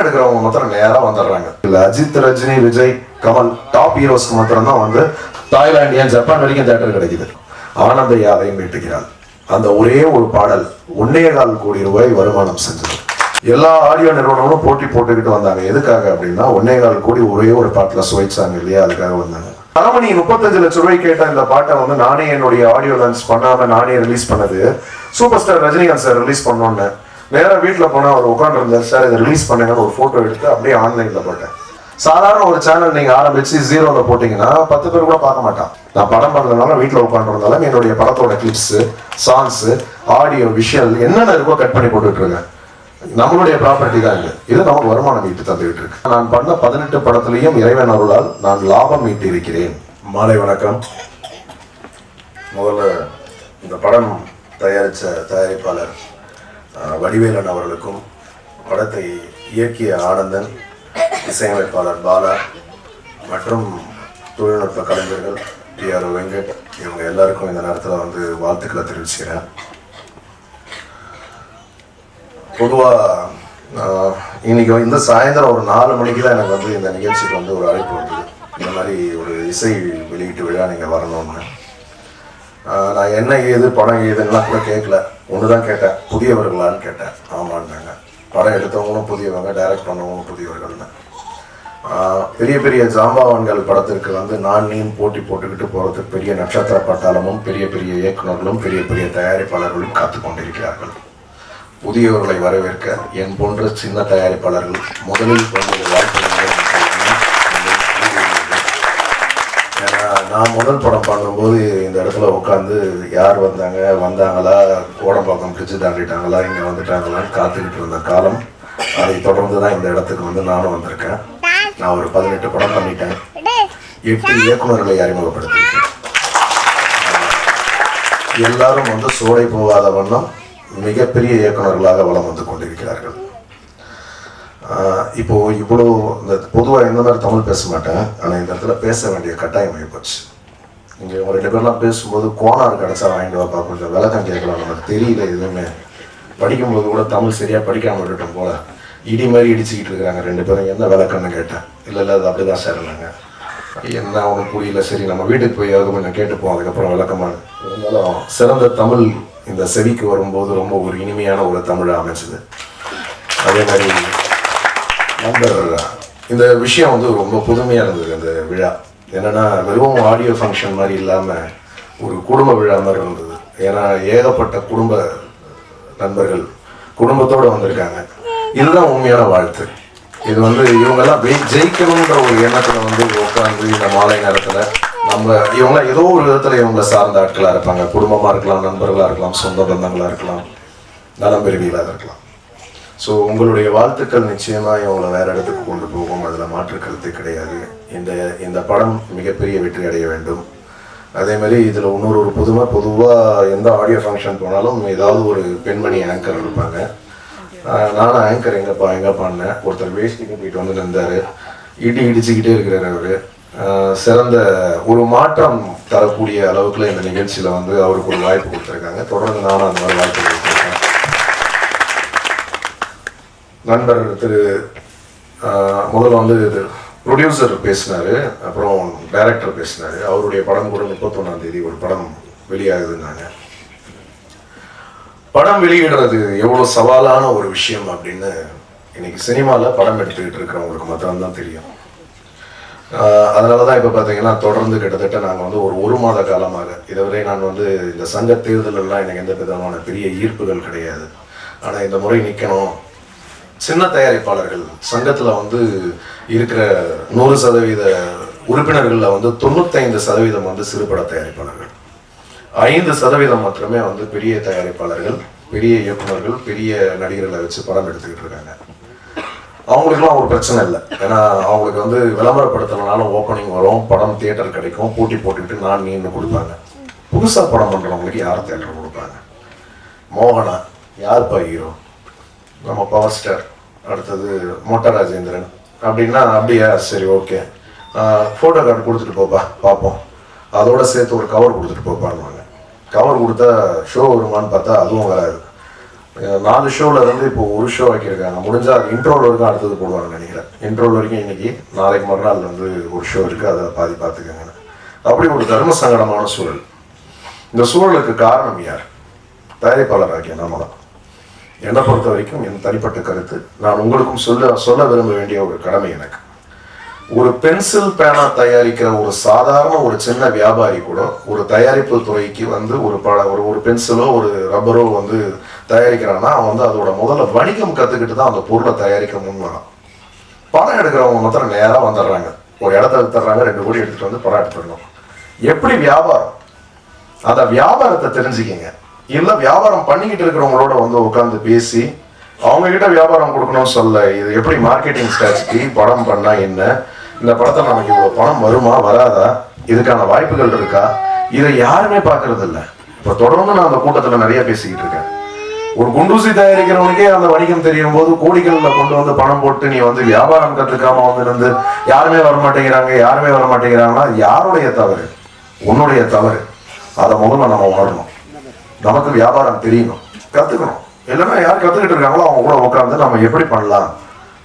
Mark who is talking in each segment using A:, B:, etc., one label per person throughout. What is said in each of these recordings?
A: படம் எடுக்கிறவங்க மாத்திரம் நேரா வந்துடுறாங்க. இல்ல அஜித் ரஜினி விஜய் கமல் டாப் ஹீரோஸ்க்கு மாத்திரம் தான் வந்து தாய்லாந்து ஏன் ஜப்பான் வரைக்கும் தேட்டர் கிடைக்குது. ஆனந்த யாதையும் மீட்டுகிறாள் அந்த ஒரே ஒரு பாடல் ஒன்னே கால் கோடி ரூபாய் வருமானம் செஞ்சது. எல்லா ஆடியோ நிறுவனங்களும் போட்டி போட்டுக்கிட்டு வந்தாங்க. எதுக்காக அப்படின்னா ஒன்னே கால் கோடி ஒரே ஒரு பாட்டுல சுவைச்சாங்க இல்லையா? அதுக்காக வந்தாங்க. தரமணி முப்பத்தஞ்சு லட்சம் ரூபாய் கேட்ட இந்த பாட்டை வந்து நானே என்னுடைய ஆடியோ லான்ச் பண்ணாம நானே ரிலீஸ் பண்ணது. Super star Rajinikanth sir release பண்ணோன்னு. நேராக வீட்டில் போனால் அவர் உட்காந்துருந்தார் சார் இதை ரிலீஸ் பண்ணுங்கன்னு ஒரு ஃபோட்டோ எடுத்து அப்படியே ஆன்லைனில் போட்டேன். சாதாரண ஒரு சேனல் நீங்கள் ஆரம்பித்து ஜீரோவில் போட்டிங்கன்னா பத்து பேர் கூட பார்க்க மாட்டான். நான் படம் பண்ணுறதுனால வீட்டில் உட்காந்துருந்தாலும் என்னுடைய படத்தோட கிளிப்ஸு சாங்ஸு ஆடியோ விஷுவல் என்னென்ன இருக்கோ கட் பண்ணி போட்டுட்ருக்கேன் நம்மளுடைய ப்ராப்பர்ட்டி தான் இது. இது நமக்கு வருமானம் ஈட்டு தந்துகிட்டு இருக்கு. நான் பண்ண பதினெட்டு படத்துலையும் இறைவன் அருளால் நான் லாபம் ஈட்டி இருக்கிறேன் மாலை வணக்கம். முதல்ல இந்த படம் தயாரித்த தயாரிப்பாளர் வடிவேலன் அவர்களுக்கும் படத்தை இயக்கிய ஆனந்தன் இசையமைப்பாளர் பாலா மற்றும் தொழில்நுட்ப கலைஞர்கள் டி ஆர் வெங்கட் இவங்க எல்லாருக்கும் இந்த நேரத்தில் வந்து வாழ்த்துக்களை தெரிவிச்சுக்கிறேன். பொதுவாக இன்னைக்கு இந்த சாயந்தரம் ஒரு நாலு மணிக்கு தான் எனக்கு வந்து இந்த நிகழ்ச்சிக்கு வந்து ஒரு அழைப்பு வந்தது. இந்த மாதிரி ஒரு இசை வெளியீட்டு விழா நீங்கள் வரணும்னு. நான் என்ன ஏது படம் ஏதுன்னா கூட கேட்கல. ஒன்று தான் கேட்டேன். புதியவர்களான்னு கேட்டேன். ஆமாண்டாங்க படம் எடுத்தவங்களும் புதியவங்க டைரக்ட் பண்ணவங்களும் புதியவர்கள்னு. பெரிய பெரிய ஜாம்பவான்கள் படத்திற்கு வந்து நான் நீயும் போட்டி போட்டுக்கிட்டு போகிறதுக்கு பெரிய நட்சத்திர பட்டாளமும் பெரிய பெரிய இயக்குனர்களும் பெரிய பெரிய தயாரிப்பாளர்களும் காத்து கொண்டிருக்கிறார்கள். புதியவர்களை வரவேற்க என் போன்ற சின்ன தயாரிப்பாளர்கள் முதலில் வந்து நான் முதல் படம் பண்ணும்போது இந்த இடத்துல உட்காந்து யார் வந்தாங்க வந்தாங்களா கோடம்பாக்கம் பிரிட்ஜு தாண்டிட்டாங்களா இங்கே வந்துட்டாங்களான்னு காத்துக்கிட்டு இருந்த காலம் அதை தொடர்ந்து தான் இந்த இடத்துக்கு வந்து நானும் வந்திருக்கேன். நான் ஒரு பதினெட்டு படம் பண்ணிட்டேன். எட்டு இயக்குனர்களை அறிமுகப்படுத்தியிருக்கேன். எல்லாரும் வந்து சோடை போகாத வண்ணம் மிகப்பெரிய இயக்குனர்களாக வளம் வந்து கொண்டிருக்கிறார்கள். இப்போது இவ்வளோ இந்த பொதுவாக இந்த மாதிரி தமிழ் பேச மாட்டேன் ஆனால் இந்த இடத்துல பேச வேண்டிய கட்டாயம் போச்சு இங்கே ஒரு ரெண்டு பேர்லாம் பேசும்போது கோனார் கிடச்சா வாங்கிட்டு வாப்பா கொஞ்சம் விளக்கம் கேட்கலாம் நமக்கு தெரியல எதுவுமே. படிக்கும்போது கூட தமிழ் சரியாக படிக்காமல் விட்டுட்டோம் போல. இடி மாதிரி இடிச்சுக்கிட்டு இருக்கிறாங்க ரெண்டு பேரும். என்ன விளக்கம்னு கேட்டேன். இல்லை இல்லை அது அப்படிதான் சார் இல்லைங்க என்ன ஒன்றும் புரியல. சரி நம்ம வீட்டுக்கு போய் போயாவது கொஞ்சம் கேட்டுப்போம். அதுக்கப்புறம் விளக்கமான இருந்தாலும் சிறந்த தமிழ் இந்த செவிக்கு வரும்போது ரொம்ப ஒரு இனிமையான ஒரு தமிழ் அமைச்சது அதே மாதிரி நண்பர் இந்த விஷயம் வந்து ரொம்ப புதுமையாக இருந்தது அந்த விழா. என்னென்னா வெறும் ஆடியோ ஃபங்க்ஷன் மாதிரி இல்லாமல் ஒரு குடும்ப விழா மாதிரி இருந்தது. ஏன்னா ஏகப்பட்ட குடும்ப நண்பர்கள் குடும்பத்தோடு வந்திருக்காங்க. இதுதான் உண்மையான வாழ்த்து. இது வந்து இவங்கெல்லாம் வெய்- ஜெயிக்கணுன்ற ஒரு எண்ணத்தில் வந்து உட்காந்து இந்த மாலை நேரத்தில் நம்ம இவங்க ஏதோ ஒரு விதத்தில் இவங்க சார்ந்த ஆட்களாக இருப்பாங்க. குடும்பமாக இருக்கலாம் நண்பர்களாக இருக்கலாம் சொந்த பந்தங்களாக இருக்கலாம் நலம் பெருவிகளாக இருக்கலாம். ஸோ உங்களுடைய வாழ்த்துக்கள் நிச்சயமாக இவங்களை வேற இடத்துக்கு கொண்டு போகும். அதில் மாற்று கருத்து கிடையாது. இந்த இந்த படம் மிகப்பெரிய வெற்றி அடைய வேண்டும். அதே மாதிரி இன்னொரு ஒரு புதுமை பொதுவாக எந்த ஆடியோ ஃபங்க்ஷன் போனாலும் ஏதாவது ஒரு பெண்மணி ஆங்கர் இருப்பாங்க. நானும் ஆங்கர் எங்கப்பா எங்கப்பான்னு ஒருத்தர் வேஷ்டி கட்டிட்டு வந்து நின்றாரு இடி இடிச்சுக்கிட்டே இருக்கிறார் அவர். சிறந்த ஒரு மாற்றம் தரக்கூடிய அளவுக்குள்ள இந்த நிகழ்ச்சியில் வந்து அவருக்கு ஒரு வாய்ப்பு கொடுத்துருக்காங்க. தொடர்ந்து நானும் அந்த மாதிரி வாய்ப்பு நண்பர் திரு முதல்ல வந்து இது ப்ரொடியூசர் பேசினார் அப்புறம் டைரக்டர் பேசினார். அவருடைய படம் கூட முப்பத்தொன்னாம் தேதி ஒரு படம் வெளியாகுதுன்னாங்க படம் வெளியிடுறது எவ்வளோ சவாலான ஒரு விஷயம் அப்படின்னு இன்னைக்கு சினிமாவில் படம் எடுத்துக்கிட்டு இருக்கிறவங்களுக்கு மாத்திரம் தான் தெரியும். அதனால தான் இப்போ பார்த்தீங்கன்னா தொடர்ந்து கிட்டத்தட்ட நாங்கள் வந்து ஒரு ஒரு மாத காலமாக இதுவரை நான் வந்து இந்த சங்க தேர்தலெல்லாம் எனக்கு எந்த விதமான பெரிய ஈர்ப்புகள் கிடையாது. ஆனால் இந்த முறை நிற்கணும் சின்ன தயாரிப்பாளர்கள் சங்கத்தில் வந்து இருக்கிற நூறு சதவீத உறுப்பினர்களில் வந்து தொண்ணூத்தைந்து சதவீதம் வந்து சிறுபட தயாரிப்பாளர்கள். ஐந்து சதவீதம் மாத்திரமே வந்து பெரிய தயாரிப்பாளர்கள் பெரிய இயக்குனர்கள் பெரிய நடிகர்களை வச்சு படம் எடுத்துக்கிட்டு இருக்காங்க. அவங்களுக்குலாம் ஒரு பிரச்சனை இல்லை. ஏன்னா அவங்களுக்கு வந்து விளம்பரப்படுத்தலனாலும் ஓப்பனிங் வரும் படம் தியேட்டர் கிடைக்கும் போட்டி போட்டுக்கிட்டு நான் நீன்னு கொடுப்பாங்க. புதுசாக படம் பண்ணுறவங்களுக்கு யார் தியேட்டர் கொடுப்பாங்க? மோகனா யார்ப்பா ஹீரோ நம்ம பவர் ஸ்டார் அடுத்தது மோட்டார் ராஜேந்திரன். அப்படின்னா அப்படியா சரி ஓகே ஃபோட்டோ கார்டு கொடுத்துட்டு போப்பா பார்ப்போம் அதோட சேர்த்து ஒரு கவர் கொடுத்துட்டு போப்பான்னுவாங்க கவர் கொடுத்தா ஷோ வருமான்னு பார்த்தா அதுவும் வராது. நாலு ஷோவில் இருந்து இப்போ ஒரு ஷோ ஆக்கியிருக்காங்க. முடிஞ்சால் அது இன்ட்ரோல் வரைக்கும் அடுத்தது போடுவாங்க நினைக்கிறேன். இன்ட்ரோல் வரைக்கும் இன்னைக்கு நாளைக்கு மறுநாள் வந்து ஒரு ஷோ இருக்குது அதை பாதி பார்த்துக்கோங்க. அப்படி ஒரு தர்ம சங்கடமான சூழல். இந்த சூழலுக்கு காரணம் யார்? தயாரிப்பாளர் நாம தான். என்னை பொறுத்த வரைக்கும் என் தனிப்பட்ட கருத்து. நான் உங்களுக்கும் சொல்ல சொல்ல விரும்ப வேண்டிய ஒரு கடமை எனக்கு. ஒரு பென்சில் பேனா தயாரிக்கிற ஒரு சாதாரண ஒரு சின்ன வியாபாரி கூட ஒரு தயாரிப்பு துறைக்கு வந்து ஒரு பட ஒரு ஒரு பென்சிலோ ஒரு ரப்பரோ வந்து தயாரிக்கிறான்னா அவன் வந்து அதோட முதல்ல வணிகம் கற்றுக்கிட்டு தான் அந்த பொருளை தயாரிக்க முன் வரான் படம் எடுக்கிறவங்க மாத்திரம் நேராக வந்துடுறாங்க. ஒரு இடத்த எடுத்துடுறாங்க ரெண்டு கோடி எடுத்துகிட்டு வந்து படம் எடுத்துடணும். எப்படி வியாபாரம்? அந்த வியாபாரத்தை தெரிஞ்சுக்கிங்க. இல்லை வியாபாரம் பண்ணிக்கிட்டு இருக்கிறவங்களோட வந்து உட்காந்து பேசி அவங்க கிட்ட வியாபாரம் கொடுக்கணும்னு சொல்ல இது எப்படி மார்க்கெட்டிங் ஸ்ட்ராட்டஜி படம் பண்ணா என்ன? இந்த படத்தை நமக்கு இவ்வளோ பணம் வருமா வராதா? இதுக்கான வாய்ப்புகள் இருக்கா? இதை யாருமே பார்க்கறது இல்லை. இப்போ தொடர்ந்து நான் அந்த கூட்டத்தில் நிறைய பேசிக்கிட்டு இருக்கேன். ஒரு குண்டூசி தயாரிக்கிறவனுக்கே அந்த வணிகம் தெரியும் போது கோடிகளில் கொண்டு வந்து பணம் போட்டு நீ வந்து வியாபாரம் கற்றுக்காம வந்து இருந்து யாருமே வர மாட்டேங்கிறாங்க யாருமே வர மாட்டேங்கிறாங்கன்னா யாருடைய தவறு? உன்னுடைய தவறு. அதை முதல்ல நம்ம உணரணும். நமக்கு வியாபாரம் தெரியணும். கற்றுக்கணும் எல்லாமே யார் கற்றுக்கிட்டு இருக்காங்களோ அவங்க கூட உட்காந்து நம்ம எப்படி பண்ணலாம்?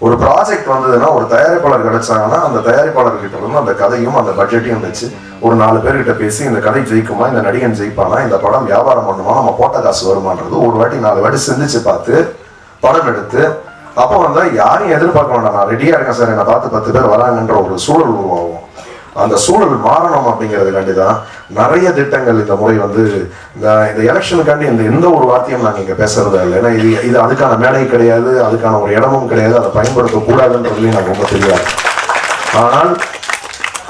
A: ஒரு ப்ராஜெக்ட் வந்ததுன்னா ஒரு தயாரிப்பாளர் கிடைச்சாங்கன்னா அந்த தயாரிப்பாளர் கிட்ட இருந்து அந்த கதையும் அந்த பட்ஜெட்டையும் வச்சு ஒரு நாலு பேர்கிட்ட பேசி இந்த கதை ஜெயிக்குமா இந்த நடிகன் ஜெயிப்பானா இந்த படம் வியாபாரம் பண்ணுமா நம்ம போட்ட காசு வருமானது ஒரு வாட்டி நாலு வாட்டி சிந்திச்சு பார்த்து படம் எடுத்து அப்போ வந்து யாரையும் எதிர்பார்க்க வேண்டாம். நான் ரெடியாக இருக்கேன் சார். என்னை பார்த்து பத்து பேர் வராங்கன்ற ஒரு சூழல் உருவாகும். அந்த சூழல் மாறணும் அப்படிங்கிறதுக்காண்டி தான் நிறைய திட்டங்கள் இந்த முறை வந்து இந்த இந்த எலெக்ஷனுக்காண்டி இந்த எந்த ஒரு வார்த்தையும் நாங்கள் இங்கே பேசுறது இல்லை. ஏன்னா இது இது அதுக்கான மேடை கிடையாது அதுக்கான ஒரு இடமும் கிடையாது அதை பயன்படுத்தக்கூடாதுன்றதுலையும் நான் ரொம்ப தெரியாது. ஆனால்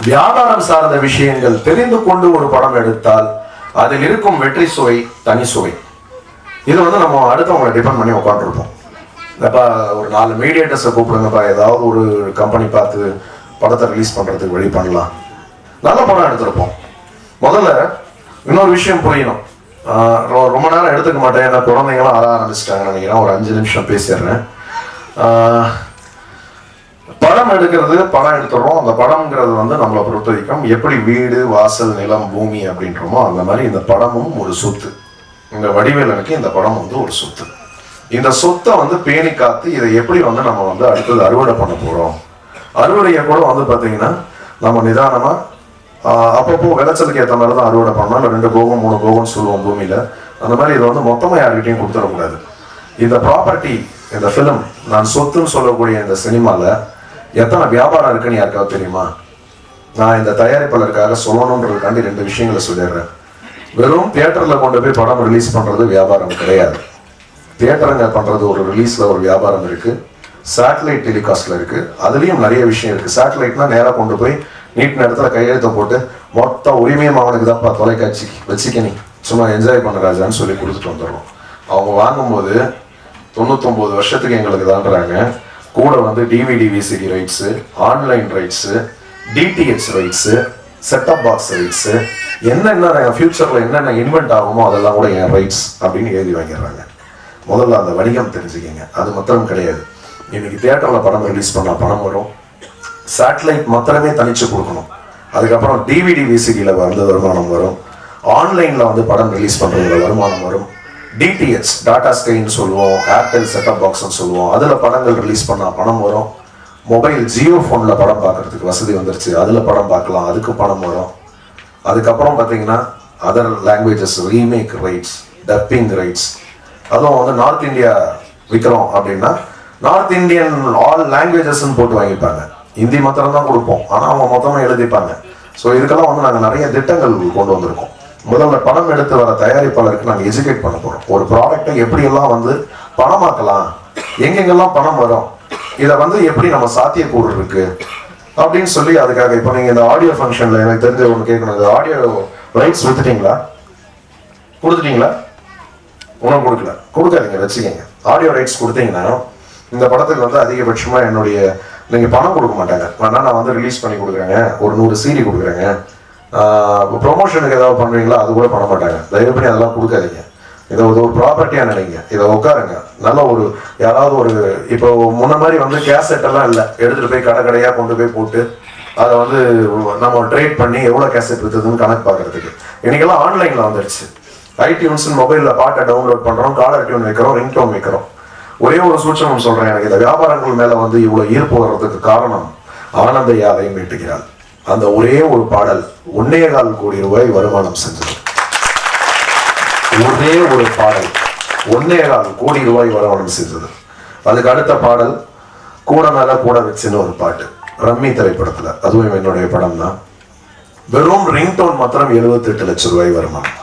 A: வியாபாரம் சார்ந்த விஷயங்கள் தெரிந்து கொண்டு ஒரு படம் எடுத்தால் அதில் இருக்கும் வெற்றி சுவை தனி சுவை. இது வந்து நம்ம அடுத்தவங்களை டிபெண்ட் பண்ணி உட்காந்துருப்போம் இப்போ ஒரு நாலு மீடியேட்டர்ஸை கூப்பிடுங்கப்பா ஏதாவது ஒரு கம்பெனி பார்த்து படத்தை ரிலீஸ் பண்ணுறதுக்கு வழி பண்ணலாம். நல்ல படம் எடுத்திருப்போம். முதல்ல இன்னொரு விஷயம் புரியணும். ரொம்ப நேரம் எடுத்துக்க மாட்டேன். ஏன்னா குழந்தைங்களாம் அற ஆரம்பிச்சிட்டாங்க நினைக்கிறேன். ஒரு அஞ்சு நிமிஷம் பேசிடுறேன். படம் எடுக்கிறது படம் எடுத்துடுறோம். அந்த படம்ங்கிறது வந்து நம்மளை பொறுத்த வரைக்கும் எப்படி வீடு வாசல் நிலம் பூமி அப்படின்றோமோ அந்த மாதிரி இந்த படமும் ஒரு சொத்து. இந்த வடிவேலனுக்கு இந்த படம் வந்து ஒரு சொத்து. இந்த சொத்தை வந்து பேணி காத்து இதை எப்படி வந்து நம்ம வந்து அடுத்தது அறுவடை பண்ண போகிறோம் அறுவடையை கூட வந்து பார்த்தீங்கன்னா நம்ம நிதானமாக அப்பப்போ விளைச்சலுக்கு ஏற்ற மாதிரி தான் அறுவடை பண்ணோம் இல்லை ரெண்டு போகம் மூணு போகம்னு சொல்லுவோம் பூமியில். அந்த மாதிரி இதை வந்து மொத்தமாக யார்கிட்டயும் கொடுத்துடக்கூடாது. இந்த ப்ராப்பர்ட்டி இந்த ஃபிலிம் நான் சொத்துன்னு சொல்லக்கூடிய இந்த சினிமாவில் எத்தனை வியாபாரம் இருக்குன்னு யாருக்காவது தெரியுமா? நான் இந்த தயாரிப்பாளருக்காக சொல்லணுன்றதுக்காண்டி ரெண்டு விஷயங்களை சொல்லிடுறேன். வெறும் தியேட்டரில் கொண்டு போய் படம் ரிலீஸ் பண்ணுறது வியாபாரம் கிடையாது. தியேட்டருங்க பண்ணுறது ஒரு ரிலீஸில் ஒரு வியாபாரம் இருக்குது சேட்டலைட் டெலிகாஸ்ட்டில் இருக்குது அதுலேயும் நிறைய விஷயம் இருக்குது சேட்டலைட்னா நேராக கொண்டு போய் நீட் இடத்துல கையெழுத்த போட்டு மொத்த உரிமையும் அவனுக்கு தான்ப்பா தொலைக்காட்சி வச்சுக்க நீ. சும்மா என்ஜாய் பண்ண ராஜான்னு சொல்லி கொடுத்துட்டு வந்துடுறோம். அவங்க வாங்கும்போது தொண்ணூத்தொம்பது வருஷத்துக்கு எங்களுக்கு தான்றாங்க. கூட வந்து DVD VCD rights online rights DTH rights set top box rights என்னென்ன ஃபியூச்சரில் என்னென்ன இன்வென்ட் ஆகுமோ அதெல்லாம் கூட என் ரைட்ஸ் அப்படின்னு எழுதி வாங்கிடுறாங்க. முதல்ல அந்த வணிகம் தெரிஞ்சுக்கிங்க. அது மாத்திரம் கிடையாது. இன்னைக்கு தியேட்டரில் படம் ரிலீஸ் பண்ணால் பணம் வரும். சேட்டலைட் மாத்திரமே தனிச்சு கொடுக்கணும். அதுக்கப்புறம் டிவிடி விசிடியில் வந்து வருமானம் வரும். ஆன்லைனில் வந்து படம் ரிலீஸ் பண்ணுறதுல வருமானம் வரும். டிடிஹெச் டாடா ஸ்கைன்னு சொல்லுவோம் ஏர்டெல் செட்டப் பாக்ஸ்னு சொல்லுவோம். அதில் படங்கள் ரிலீஸ் பண்ணால் பணம் வரும். மொபைல் ஜியோ ஃபோனில் படம் பார்க்கறதுக்கு வசதி வந்துருச்சு. அதில் படம் பார்க்கலாம். அதுக்கு பணம் வரும். அதுக்கப்புறம் பார்த்தீங்கன்னா other languages remake rights dubbing rights அதுவும் வந்து நார்த் இந்தியா விற்கிறோம் அப்படின்னா நார்த் இந்தியன் ஆல் லாங்குவேஜஸ்ன்னு போட்டு வாங்கிப்பாங்க. ஹிந்தி மாத்திரம் தான் கொடுப்போம். ஆனால் அவங்க மொத்தமாக எழுதிப்பாங்க. ஸோ இதுக்கெல்லாம் வந்து நாங்கள் நிறைய திட்டங்கள் கொண்டு வந்திருக்கோம். முதல்ல படம் எடுத்து வர தயாரிப்பாளருக்கு நாங்கள் எஜுகேட் பண்ண போகிறோம் ஒரு ப்ராடக்ட்டை எப்படியெல்லாம் வந்து பணமாக்கலாம் எங்கெங்கெல்லாம் பணம் வரும் இதை வந்து எப்படி நம்ம சாத்தியக்கூறு இருக்கு அப்படின்னு சொல்லி அதுக்காக இப்போ நீங்கள் இந்த ஆடியோ ஃபங்க்ஷனில் எனக்கு தெரிஞ்ச ஒன்று கேட்கணும். இந்த ஆடியோ ரைட்ஸ் வித்துட்டீங்களா? கொடுத்துட்டீங்களா? ஒன்றும் கொடுக்கல. கொடுக்காதீங்க வச்சுக்கோங்க. ஆடியோ ரைட்ஸ் கொடுத்தீங்கன்னா இந்த படத்துக்கு வந்து அதிகபட்சமாக என்னுடைய நீங்கள் பணம் கொடுக்க மாட்டாங்க. வேணா நான் வந்து ரிலீஸ் பண்ணி கொடுக்குறேங்க. ஒரு நூறு சீடி கொடுக்குறேங்க. ப்ரொமோஷனுக்கு ஏதாவது பண்ணுறீங்களோ அது கூட பண்ண மாட்டாங்க. தயவு பண்ணி அதெல்லாம் கொடுக்காதீங்க. இதை ஒரு ப்ராப்பர்ட்டியாக நினைங்க. இதை உட்காருங்க. நல்ல ஒரு யாராவது ஒரு இப்போ முன்ன மாதிரி வந்து கேசட் எல்லாம் இல்லை. எடுத்துகிட்டு போய் கடை கடையாக கொண்டு போய் போட்டு அதை வந்து நம்ம ட்ரேட் பண்ணி எவ்வளோ கேசட் விற்றுதுன்னு கணக்கு பார்க்குறதுக்கு. இன்னைக்கெல்லாம் ஆன்லைனில் வந்துடுச்சு ஐடியூன்ஸ் மொபைலில் பாட்டை டவுன்லோட் பண்ணுறோம் காலர் டியூன் வைக்கிறோம் ரிங் டோன் வைக்கிறோம். ஒரே ஒரு சூட்சமம் சொல்றேன். எனக்கு இந்த வியாபாரங்கள் மேல வந்து இவ்வளவு ஈர்ப்பு வர்றதுக்கு காரணம் ஆனந்த யாதையும் மீட்டுகிறாள் அந்த ஒரே ஒரு பாடல் ஒன்னே கால் கோடி ரூபாய் வருமானம் செஞ்சது. ஒரே ஒரு பாடல் ஒன்னே கால் கோடி ரூபாய் வருமானம் செஞ்சது. அதுக்கு அடுத்த பாடல் கூட மேல கூட வச்சுன்னு ஒரு பாட்டு ரம்மி திரைப்படத்துல. அதுவும் என்னுடைய படம் தான் வெறும் ரிங்டோன் மாத்திரம் 78 லட்சம் ரூபாய் வருமானம்.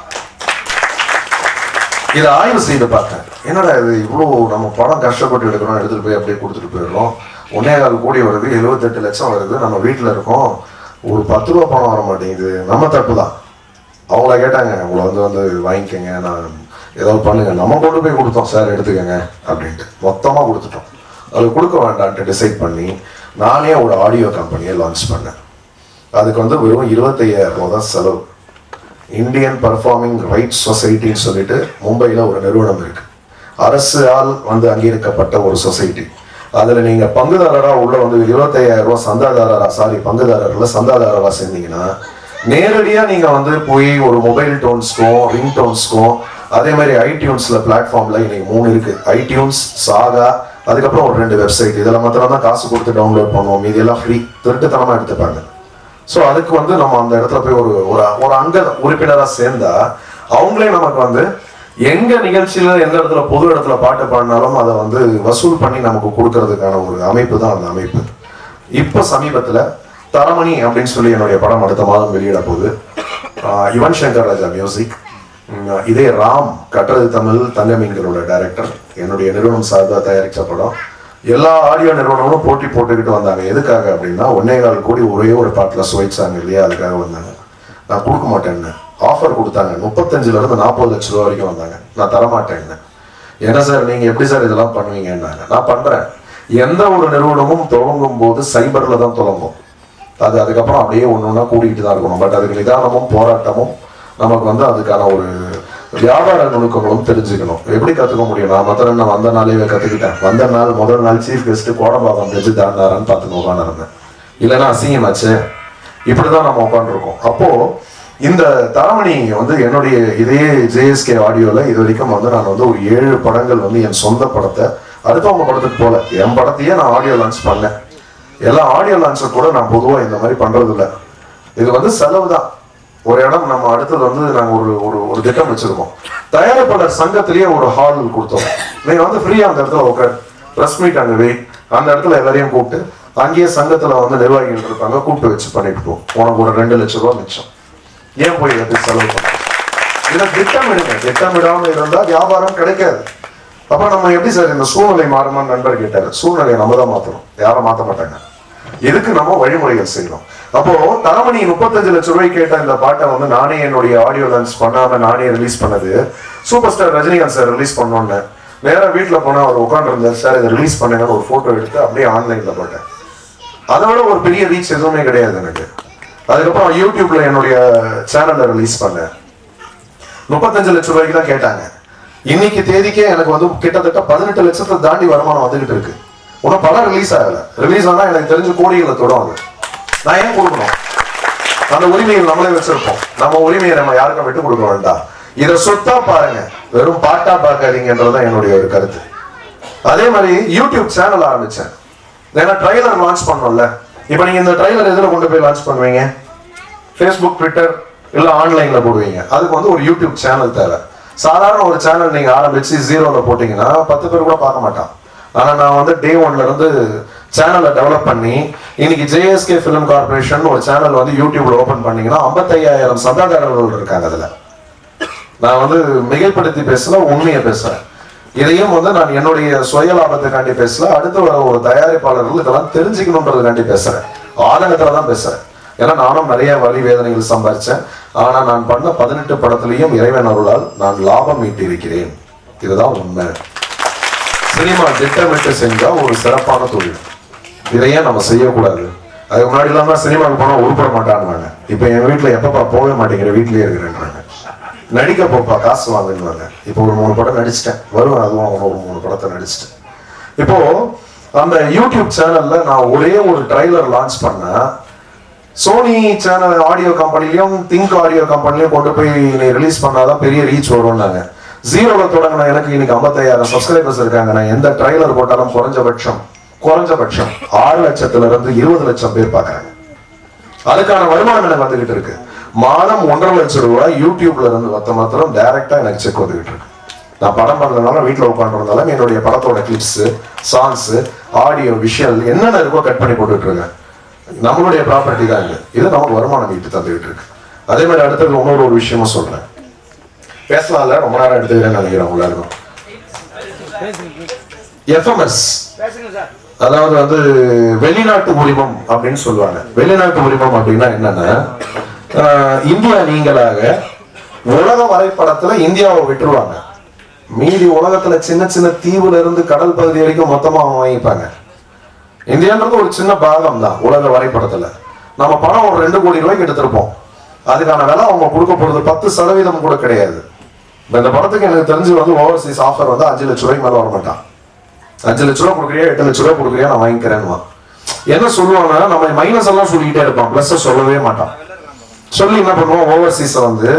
A: இதை ஆய்வு செய்து பார்த்தேன். என்னடா இது இவ்வளோ நம்ம படம் கஷ்டப்பட்டு எடுக்கிறோம் எடுத்துகிட்டு போய் அப்படியே கொடுத்துட்டு போயிடுறோம். ஒன்னே கால் கோடி வருது 78 லட்சம் வருது நம்ம வீட்டில் இருக்கோம். ஒரு பத்து ரூபா பணம் வர மாட்டேங்குது. நம்ம தப்பு தான். அவங்கள கேட்டாங்க உங்களை வந்து வந்து வாங்கிக்கோங்க நான் ஏதாவது பண்ணுங்க. நம்ம கொண்டு போய் கொடுத்தோம் சார் எடுத்துக்கோங்க அப்படின்ட்டு. மொத்தமாக கொடுத்துட்டோம். அது கொடுக்க வேண்டான்ட்டு டிசைட் பண்ணி நானே ஒரு ஆடியோ கம்பெனியை லான்ச் பண்ணேன். அதுக்கு வந்து வெறும் இருபத்தையாயிரம் ரூபா தான் செலவு. இந்தியன் பர்ஃபார்மிங் ரைட்ஸ் சொசைட்டின்னு சொல்லிட்டு மும்பையில் ஒரு நிறுவனம் இருக்கு. அரசால் வந்து அங்கீகரிக்கப்பட்ட ஒரு சொசைட்டி அதில் நீங்கள் பங்குதாரராக உள்ள வந்து இருபத்தையாயிரம் ரூபா சந்தாதாரரா சாரி பங்குதாரரில் சந்தாதாரராக சேர்ந்தீங்கன்னா நேரடியாக நீங்கள் வந்து போய் ஒரு மொபைல் டோன்ஸ்க்கும் ரிங் டோன்ஸ்க்கும் அதே மாதிரி ஐடியூன்ஸில் பிளாட்ஃபார்மில் இன்னைக்கு மூணு இருக்குது ஐடியூன்ஸ் சாகா அதுக்கப்புறம் ஒரு ரெண்டு வெப்சைட் இதெல்லாம் மாத்திரம் தான் காசு கொடுத்து டவுன்லோட் பண்ணுவோம். மீதி எல்லாம் ஃப்ரீ திருட்டுத்தனமாக எடுத்துப்பாங்க. ஸோ அதுக்கு வந்து நம்ம அந்த இடத்துல போய் ஒரு ஒரு ஒரு அங்க உறுப்பினராக சேர்ந்தா அவங்களே நமக்கு வந்து எங்க நிகழ்ச்சியில எந்த இடத்துல பொது இடத்துல பாட்டு பாடினாலும் அதை வந்து வசூல் பண்ணி நமக்கு கொடுக்கறதுக்கான ஒரு அமைப்பு தான் அந்த அமைப்பு. இப்போ சமீபத்தில் தரமணி அப்படின்னு சொல்லி என்னுடைய படம் அடுத்த மாதம் வெளியிட போகுது. யுவன் சங்கர் ராஜா மியூசிக் இதே ராம் கட்டுறது தமிழ் தங்கமீன்களோட டைரக்டர் என்னுடைய நிறுவனம் சார்பாக தயாரித்த படம். எல்லா ஆடியோ நிறுவனங்களும் போட்டி போட்டுக்கிட்டு வந்தாங்க. எதுக்காக அப்படின்னா ஒன்னே கால் கோடி ஒரே ஒரு பாட்டில் சுவைச்சாங்க இல்லையா? அதுக்காக வந்தாங்க. நான் கொடுக்க மாட்டேன்னு. ஆஃபர் கொடுத்தாங்க. முப்பத்தஞ்சுலேருந்து நாற்பது லட்ச ரூபா வரைக்கும் வந்தாங்க. நான் தரமாட்டேன்னு. என்ன சார் நீங்கள் எப்படி சார் இதெல்லாம் பண்ணுவீங்கன்னாங்க. நான் பண்ணுறேன் எந்த ஒரு நிறுவனமும் துவங்கும் போது சைபரில் தான் துவங்கும். அது அதுக்கப்புறம் அப்படியே ஒன்று ஒன்றா கூடிக்கிட்டு தான் இருக்கணும். பட் அதுக்கு நிதானமும் போராட்டமும் நமக்கு வந்து அதுக்கான ஒரு வியாபார நுணுக்கங்களும் தெரிஞ்சுக்கணும். எப்படி கற்றுக்க முடியும்? நான் மாத்திரம் நான் வந்த நாளே கற்றுக்கிட்டேன் வந்த நாள் முதல் நாள் சீஃப் கெஸ்ட் கோடம்பாக்கம் தெரிஞ்சு தாண்டாரான்னு பார்த்துன்னு உட்காந்துருந்தேன் இல்லைன்னா அசிங்கமாச்சு இப்படிதான் நம்ம உட்காந்துருக்கோம் அப்போ இந்த தரமணி வந்து என்னுடைய இதே ஜேஎஸ்கே ஆடியோல இது வரைக்கும் வந்து நான் வந்து ஒரு ஏழு படங்கள் வந்து என் சொந்த படத்தை அடுத்தவங்க படத்துக்கு போல. என் படத்தையே நான் ஆடியோ லான்ச் பண்ணேன். எல்லா ஆடியோ லான்ச்சை கூட நான் பொதுவாக இந்த மாதிரி பண்றது இது வந்து செலவு தான் ஒரு இடம் நம்ம அடுத்தது வந்து நாங்கள் ஒரு ஒரு ஒரு திட்டம் வச்சிருக்கோம். தயாரிப்பாளர் சங்கத்திலேயே ஒரு ஹால் கொடுத்தோம். நீங்கள் வந்து ஃப்ரீயா அந்த இடத்துல உட்கார். ப்ரெஸ் மீட் அங்கே வை. அந்த இடத்துல எல்லாரையும் கூப்பிட்டு அங்கேயே சங்கத்தில் வந்து நிர்வாகிகள் இருப்பாங்க கூப்பிட்டு வச்சு பண்ணிட்டு உனக்கு ஒரு ரெண்டு லட்சம் ரூபா மிச்சம். ஏன் போய் இதை செலவு பண்ண? இதை திட்டமிடுங்க திட்டமிடாம இருந்தால் வியாபாரம் கிடைக்காது. அப்ப நம்ம எப்படி சார் இந்த சூழ்நிலை மாறுமான்னு நண்பர் கேட்டாரு. சூழ்நிலையை நம்ம தான் மாத்தணும். யாரும் மாற்ற மாட்டாங்க. எதுக்கு நம்ம வழிமுறைகள் செய்யணும்? அப்போ தளபதி முப்பத்தஞ்சு லட்சம் ரூபாய் கேட்ட இந்த பாட்டை வந்து நானே என்னுடைய ஆடியோ லான்ச் பண்ணாம நானே ரிலீஸ் பண்ணது. Super star Rajinikanth sir release பண்ணோன்னு. நேராக வீட்டில் போனா அவர் உட்காந்துருந்தார் சார் இதை ரிலீஸ் பண்ணுங்கன்னு ஒரு போட்டோ எடுத்து அப்படியே ஆன்லைன்ல போட்டேன். அதை விட ஒரு பெரிய ரீச் எதுவுமே கிடையாது எனக்கு. அதுக்கப்புறம் யூடியூப்ல என்னுடைய சேனல்ல ரிலீஸ் பண்ணேன். முப்பத்தஞ்சு லட்சம் ரூபாய்க்கு தான் கேட்டாங்க. இன்னைக்கு தேதிக்கே எனக்கு வந்து கிட்டத்தட்ட பதினெட்டு லட்சத்தை தாண்டி வருமானம் வந்துகிட்டு இருக்கு. இன்னும் படம் ரிலீஸ் ஆகல. ரிலீஸ் ஆனா எனக்கு தெரிஞ்சு கோடிகளை தொடும் அது. நான் ஏன் கொடுக்கணும்? அந்த உரிமையை நம்மளே வச்சிருப்போம். நம்ம உரிமையை நம்ம யாருக்கும் விட்டு கொடுக்க வேண்டாம். இதை சொத்தா பாருங்க. வெறும் பாட்டா பார்க்காதீங்கன்றதுதான் என்னுடைய ஒரு கருத்து. அதே மாதிரி யூடியூப் சேனல் ஆரம்பிச்சேன். ஏன்னா ட்ரைலர் லான்ச் பண்ணோம்ல. இப்போ நீங்க இந்த ட்ரைலர் எதுல கொண்டு போய் லான்ச் பண்ணுவீங்க? ஃபேஸ்புக் ட்விட்டர் இல்ல ஆன்லைன்ல போடுவீங்க. அதுக்கு வந்து ஒரு யூடியூப் சேனல் தேவை. சாதாரண ஒரு சேனல் நீங்க ஆரம்பிச்சு ஜீரோல போட்டீங்கன்னா பத்து பேர் கூட பார்க்க மாட்டான். ஆனால் நான் வந்து டே ஒன்ல இருந்து சேனலை டெவலப் பண்ணி இன்னைக்கு ஜேஎஸ்கே ஃபிலிம் கார்பரேஷன் ஒரு சேனல் வந்து யூடியூப்ல ஓபன் பண்ணீங்கன்னா ஐம்பத்தையாயிரம் சந்தாதாரர்கள் இருக்காங்க அதில். நான் வந்து மிகைப்படுத்தி பேசல உண்மையை பேசுறேன். இதையும் வந்து நான் என்னுடைய சுய லாபத்துக்காண்டி பேசல அடுத்து வர ஒரு தயாரிப்பாளர்கள் இதெல்லாம் தெரிஞ்சுக்கணுன்றதுக்காண்டி பேசுறேன். ஆதங்கத்துல தான் பேசுறேன். ஏன்னா நானும் நிறைய வழி வேதனைகள் சம்பாரிச்சேன். ஆனா நான் பண்ண பதினெட்டு படத்திலையும் இறைவன் அருளால் நான் லாபம் ஈட்டியிருக்கிறேன். இதுதான் உண்மை. சினிமா திட்டமிட்டு செஞ்சா ஒரு சிறப்பான தொழில். இதையே நம்ம செய்யக்கூடாது. அதுக்கு முன்னாடி இல்லாம சினிமாவுக்கு போனா உருப்பட மாட்டானுங்க இப்ப என் வீட்டுல எப்பப்பா போகவே மாட்டேங்கிற வீட்லயே இருக்கிறேன்றாங்க. நடிக்க போப்பா காசு வாங்குவாங்க இப்போ ஒரு மூணு படம் நடிச்சிட்டேன். வருவேன் அதுவும் அவங்க ஒரு மூணு படத்தை நடிச்சிட்டேன். இப்போ அந்த யூடியூப் சேனல்ல நான் ஒரே ஒரு ட்ரைலர் லான்ச் பண்ண சோனி சேனல் ஆடியோ கம்பெனிலையும் திங்க் ஆடியோ கம்பெனிலையும் கொண்டு போய் நீ ரிலீஸ் பண்ணாதான் பெரிய ரீச் வரும்னாங்க. ஜீரோல தொடங்கின எனக்கு இன்னைக்கு 55000 சப்ஸ்கிரைபர்ஸ் இருக்காங்க. நான் எந்த ட்ரைலர் போட்டாலும் குறைஞ்சபட்சம் குறைஞ்சபட்சம் ஆறு லட்சத்துல இருந்து இருபது லட்சம் பேர் பார்க்கறாங்க. அதுக்கான வருமானம் எனக்கு வந்துகிட்டு இருக்கு. மாதம் ஒன்றரை லட்சம் ரூபாய் யூடியூப்ல இருந்து வத்த மாத்திரம் டைரக்டா எனக்கு செக் வந்துகிட்டு இருக்கு. நான் படம் பண்ணதுனால வீட்டில் உட்காந்துருந்தாலும் என்னுடைய படத்தோட கிளிப்ஸ் சாங்ஸ் ஆடியோ விஷுவல் என்னென்ன இருக்கோ கட் பண்ணி போட்டுட்டு இருக்கேன். நம்மளுடைய ப்ராப்பர்ட்டி தான் இது. இது நமக்கு வருமானம் ஈட்டு தந்துகிட்டு இருக்கு. அதே மாதிரி அடுத்தது இன்னொரு ஒரு விஷயமும் சொல்றேன். பேசலாம்ல ரொம்ப நேரம் எடுத்துக்கிறேன்னு நினைக்கிறேன் எல்லாருக்கும். எஃப்எம்எஸ் அதாவது வந்து வெளிநாட்டு உரிமம் அப்படின்னு சொல்லுவாங்க. வெளிநாட்டு உரிமம் அப்படின்னா என்னன்னா இந்தியா நீங்களாக உலக வரைபடத்துல இந்தியாவை விட்டுருவாங்க. மீதி உலகத்துல சின்ன சின்ன தீவுல இருந்து கடல் பகுதி வரைக்கும் மொத்தமா அவங்க வாங்கிப்பாங்க. இந்தியான்றது ஒரு சின்ன பாகம் தான் உலக வரைபடத்துல. நம்ம பணம் ஒரு ரெண்டு கோடி ரூபாய்க்கு எடுத்திருப்போம். அதுக்கான விலை அவங்க கொடுக்க போறது பத்து சதவீதம் கூட கிடையாது. இந்த படத்துக்கு எனக்கு தெரிஞ்சு வந்து ஓவர்சீஸ் ஆஃபர் வந்து அஞ்சு லட்ச ரூபாய்க்கு மேலே வர மாட்டான் அஞ்சு லட்ச ரூபா கொடுக்குறியா எட்டு லட்ச ரூபா கொடுக்குறியா நான் வாங்கிக்கிறேன்னு என்ன சொல்லுவாங்கன்னா நம்ம மைனஸ் எல்லாம் சொல்லிக்கிட்டே இருப்பான் பிளஸ் சொல்லவே மாட்டான். சொல்லி என்ன பண்ணுவோம் ஓவர்சீஸ் வந்து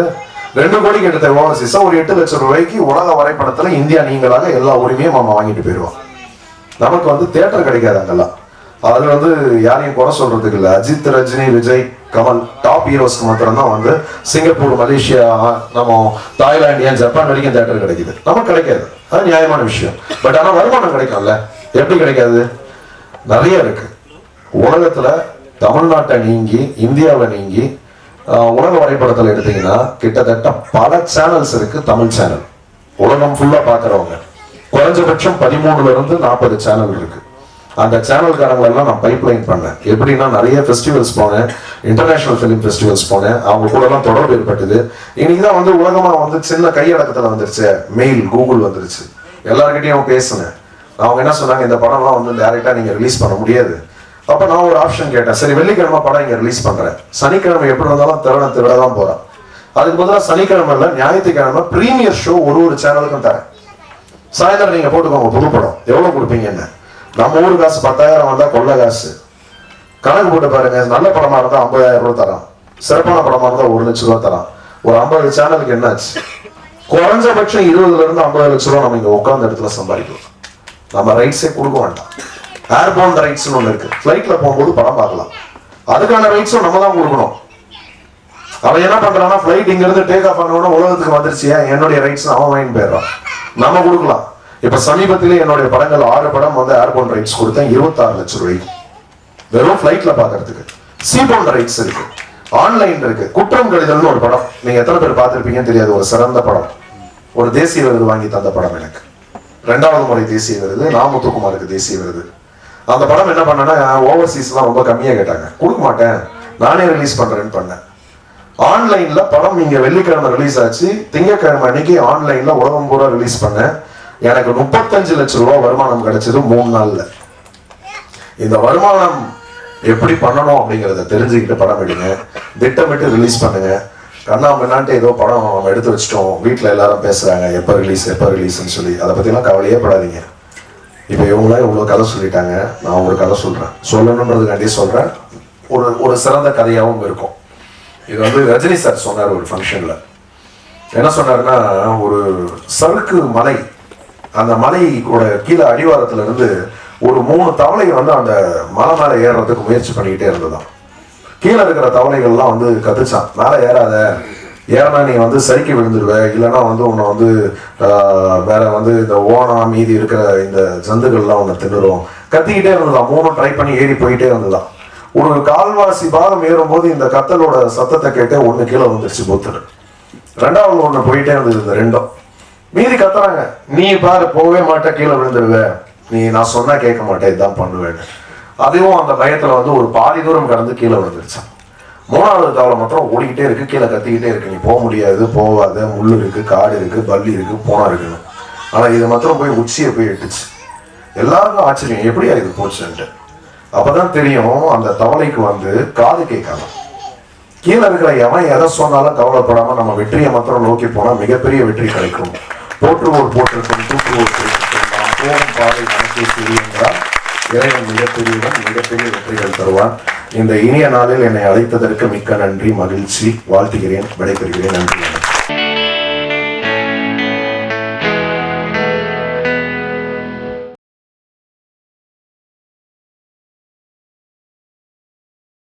A: ரெண்டு கோடிக்கு எடுத்த ஓவர்சீஸ ஒரு எட்டு லட்சம் ரூபாய்க்கு உலக வரைபடத்துல இந்தியா நீங்களாக எல்லா உரிமையும் நம்ம வாங்கிட்டு போயிடுவோம் நமக்கு வந்து தேட்டர் கிடைக்காது அங்கெல்லாம். அது வந்து யாரையும் குறை சொல்றதுக்கு இல்லை. அஜித் ரஜினி விஜய் கமல் டாப் ஹீரோஸ்க்கு மாத்திரம்தான் வந்து சிங்கப்பூர் மலேசியா நம்ம தாய்லாந்து ஏன் ஜப்பான் வரைக்கும் தேட்டர் கிடைக்குது. நமக்கு கிடைக்காது. அது நியாயமான விஷயம். பட் ஆனால் வருமானம் கிடைக்கும்ல. எப்படி கிடைக்காது? நிறைய இருக்கு. உலகத்துல தமிழ்நாட்டை நீங்கி இந்தியாவை நீங்கி உலக வரைபடத்தில் எடுத்தீங்கன்னா கிட்டத்தட்ட பல சேனல்ஸ் இருக்கு தமிழ் சேனல் உலகம் ஃபுல்லாக பார்க்குறவங்க. குறைஞ்சபட்சம் பதிமூணுல இருந்து நாற்பது சேனல் இருக்கு. அந்த சேனல்காரங்களெல்லாம் நான் பைப்லைன் பண்ணேன். எப்படின்னா நிறைய ஃபெஸ்டிவல்ஸ் போனேன். இன்டர்நேஷனல் ஃபிலிம் ஃபெஸ்டிவல்ஸ் போனேன். அவங்க கூட எல்லாம் தொடர்பு ஏற்பட்டது. இன்னைக்கு தான் வந்து உலகமாக வந்து சின்ன கையடக்கத்தில் வந்துருச்சு. மெயில் கூகுள் வந்துருச்சு. எல்லார்கிட்டயும் பேசினேன். அவங்க என்ன சொன்னாங்க இந்த படம்லாம் வந்து டேரெக்டாக நீங்கள் ரிலீஸ் பண்ண முடியாது. அப்போ நான் ஒரு ஆப்ஷன் கேட்டேன். சரி வெள்ளிக்கிழமை படம் இங்கே ரிலீஸ் பண்ணுறேன் சனிக்கிழமை எப்படி இருந்தாலும் திருட திருட தான் போகிறேன் அதுக்கு பதிலாக சனிக்கிழமை இல்லை ஞாயிற்றுக்கிழமை ப்ரீமியர் ஷோ ஒரு ஒரு சேனலுக்கும் தரேன். சாயந்தரம் நீங்கள் போட்டுக்கோங்க புது படம். கொடுப்பீங்க என்ன நம்ம ஊர் காசு பத்தாயிரம் வந்தா கொள்ள காசு. கணக்கு போட்டு பாருங்க நல்ல படமா இருந்தா ஐம்பதாயிரம் ரூபாய் தரான். சிறப்பான படமா இருந்தா ஒரு லட்சம் ரூபாய் தரான். ஒரு ஐம்பது சேனலுக்கு என்னாச்சு? குறைஞ்சபட்சம் இருபதுல இருந்து ஐம்பது லட்சம் ரூபாய் நம்ம இங்க உட்காந்த இடத்துல சம்பாதிக்கலாம் நம்ம ரைட்ஸே கொடுக்க வேண்டாம். ஏர்போன் ரைட்ஸ்னு ஒண்ணு இருக்கு. ஃப்ளைட்ல போகும்போது படம் பார்க்கலாம். அதுக்கான ரைட்ஸும் நம்ம தான் கொடுக்கணும். அவன் என்ன பண்றான்னா பிளைட் இங்க இருந்து டேக் ஆஃப் ஆனவன உலகத்துக்கு வந்துருச்சு. ஏன்? என்னுடைய ரைட்ஸ் அவன் வாங்கி போயிடுறான். நம்ம கொடுக்கலாம். இப்ப சமீபத்திலே என்னுடைய படங்கள் ஆறு படம் வந்து ஏர்போன் ரைட்ஸ் கொடுத்தேன். இருபத்தாறு லட்சம் ரூபாய்க்கு. வெறும் ஃபிளைட்ல பாக்குறதுக்கு. சீபோன் ரைட்ஸ் இருக்கு. ஆன்லைன் இருக்கு. குற்றம் கழிதல்னு ஒரு படம். நீங்க எத்தனை பேர் பார்த்திருப்பீங்கன்னு தெரியாது. ஒரு சிறந்த படம். ஒரு தேசிய விருது வாங்கி தந்த படம் எனக்கு. ரெண்டாவது முறை தேசிய விருது. நாமுத்துக்குமாருக்கு தேசிய விருது. அந்த படம் என்ன பண்ணேன்னா ஓவர்சீஸ்லாம் ரொம்ப கம்மியா கேட்டாங்க. கொடுக்க மாட்டேன். நானே ரிலீஸ் பண்றேன்னு பண்ணேன். ஆன்லைன்ல படம் இங்க வெள்ளிக்கிழமை ரிலீஸ் ஆச்சு. திங்கக்கிழமை அன்னைக்கு ஆன்லைன்ல உலகம் பூரா ரிலீஸ் பண்ணேன். எனக்கு முப்பத்தஞ்சு லட்சம் ரூபா வருமானம் கிடைச்சது மூணு நாள்ல. இந்த வருமானம் எப்படி பண்ணணும் அப்படிங்கிறத தெரிஞ்சுக்கிட்டு படம் எடுங்க. திட்டமிட்டு ரிலீஸ் பண்ணுங்க. கண்ணா முன்னாட்டு ஏதோ படம் நம்ம எடுத்து வச்சிட்டோம். வீட்டில் எல்லாரும் பேசுறாங்க எப்போ ரிலீஸ் எப்போ ரிலீஸ்னு சொல்லி. அதை பத்திலாம் கவலையே படாதீங்க. இப்போ இவங்களாம் இவ்வளோ கதை சொல்லிட்டாங்க. நான் ஒரு கதை சொல்றேன். சொல்லணுன்றதுக்காண்டி சொல்றேன். ஒரு ஒரு சிறந்த கதையாகவும் இருக்கும். இது வந்து ரஜினி சார் சொன்னார் ஒரு ஃபங்க்ஷனில் என்ன சொன்னாருன்னா ஒரு சறுக்கு மலை அந்த மலையோட கீழே அடிவாரத்துல இருந்து ஒரு மூணு தவளை வந்து அந்த மலை மேல ஏறுறதுக்கு முயற்சி பண்ணிக்கிட்டே இருந்ததான் கீழே இருக்கிற தவளைகள்லாம் வந்து கத்துச்சான் மேலே ஏறாத ஏறினா நீ வந்து சறுக்கி விழுந்துருவ இல்லைன்னா வந்து உன்னை வந்து ஆஹ், வேற வந்து இந்த ஓனா மீதி இருக்கிற இந்த ஜந்துகள்லாம் உன்னை தின்னுரும். கத்திக்கிட்டே இருந்ததான் மூணும் ட்ரை பண்ணி ஏறி போயிட்டே இருந்ததான் ஒரு கால்வாசி பாகம் ஏறும்போது இந்த கத்தலோட சத்தத்தை கேட்டே ஒண்ணு கீழே வந்துருச்சு பொத்துரு. ரெண்டாவது ஒன்று போயிட்டே இருந்தது இந்த ரெண்டும். மீதி கத்துறாங்க. நீ பாரு போகவே மாட்ட கீழே விழுந்துருவ நீ நான் சொன்னா கேட்க மாட்டேன் இதுதான் பண்ணுவேன் அதுவும் அந்த பயத்துல வந்து ஒரு பாதி தூரம் கடந்து கீழே விழுந்துருச்சான் மூணாவது தவளை மட்டும் ஓடிக்கிட்டே இருக்கு கீழே கத்திக்கிட்டே இருக்கு. நீ போக முடியாது போகாத. முள்ளு இருக்கு காடு இருக்கு பல்லி இருக்கு போனா இருக்குன்னு. ஆனா இது மாத்திரம் போய் உச்சியை போய் எட்டுச்சு. எல்லாருக்கும் ஆச்சரியம் எப்படியா இது போச்சுன்ட்டு. அப்பதான் தெரியும் அந்த தவளைக்கு வந்து காது கேட்காம. கீழே இருக்கிற எவன் எதை சொன்னாலும் கவலைப்படாம நம்ம வெற்றியை மாத்திரம் நோக்கி போனா மிகப்பெரிய வெற்றி கிடைக்கும். தோற்றுவோர் போற்றிருக்கும் தூற்றுவோர் போற்றிருக்கும் போகும் பாதை தெரியுங்கிறார் இறைவன் மிகப்பெரியவன் மிகப்பெரிய வெற்றிகள் தருவான். இந்த இனிய நாளில் என்னை அழைத்ததற்கு மிக்க நன்றி மகிழ்ச்சி. வாழ்த்துகிறேன் விடைபெறுகிறேன். நன்றி